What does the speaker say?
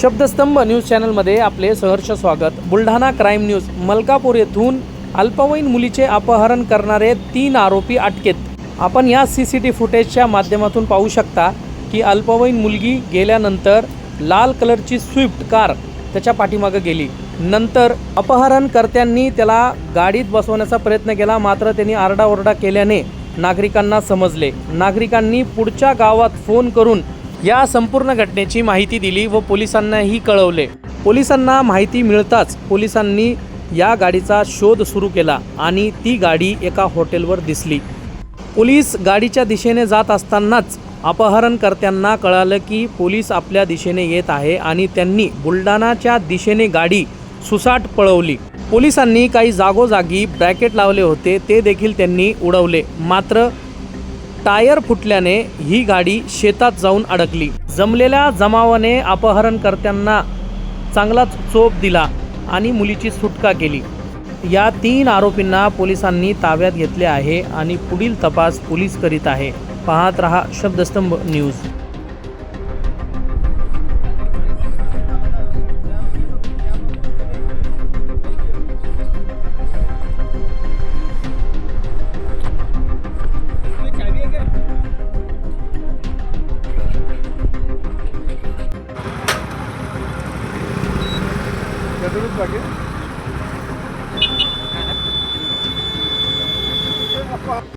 शब्दस्तंभ news चॅनलमध्ये आपले सहर्ष स्वागत. बुलढाणा क्राईम न्यूज मलकापूर येथून अल्पवयीन मुलीचे अपहरण करणारे तीन आरोपी अटकेत. आपण या सी सी टी फुटेजच्या माध्यमातून पाहू शकता की अल्पवयीन मुलगी गेल्यानंतर लाल कलरची स्विफ्ट कार त्याच्या पाठीमागं गेली. नंतर अपहरणकर्त्यांनी त्याला गाडीत बसवण्याचा प्रयत्न केला मात्र त्यांनी आरडाओरडा केल्याने नागरिकांना समजले. नागरिकांनी पुढच्या गावात फोन करून या संपूर्ण घटनेची माहिती दिली व पोलिसांनाही कळवले. पोलिसांना माहिती मिळताच पोलिसांनी या गाडीचा शोध सुरू केला आणि ती गाडी एका हॉटेलवर दिसली. पोलीस गाडीच्या दिशेने जात असतानाच अपहरणकर्त्यांना कळालं की पोलीस आपल्या दिशेने येत आहे आणि त्यांनी बुलढाणाच्या दिशेने गाडी सुसाट पळवली. पोलिसांनी काही जागोजागी ब्रॅकेट लावले होते ते देखील त्यांनी उडवले. मात्र टायर फुटल्याने ही गाडी शेतात जाऊन अडकली. जमलेल्या जमावाने अपहरणकर्त्यांना चांगलाच चोप दिला आणि मुलीची सुटका केली. या तीन आरोपींना पोलिसांनी ताब्यात घेतले आहे आणि पुढील तपास पोलीस करीत आहे. पाहत रहा शब्दस्तंभ न्यूज. দুরুদ বাকি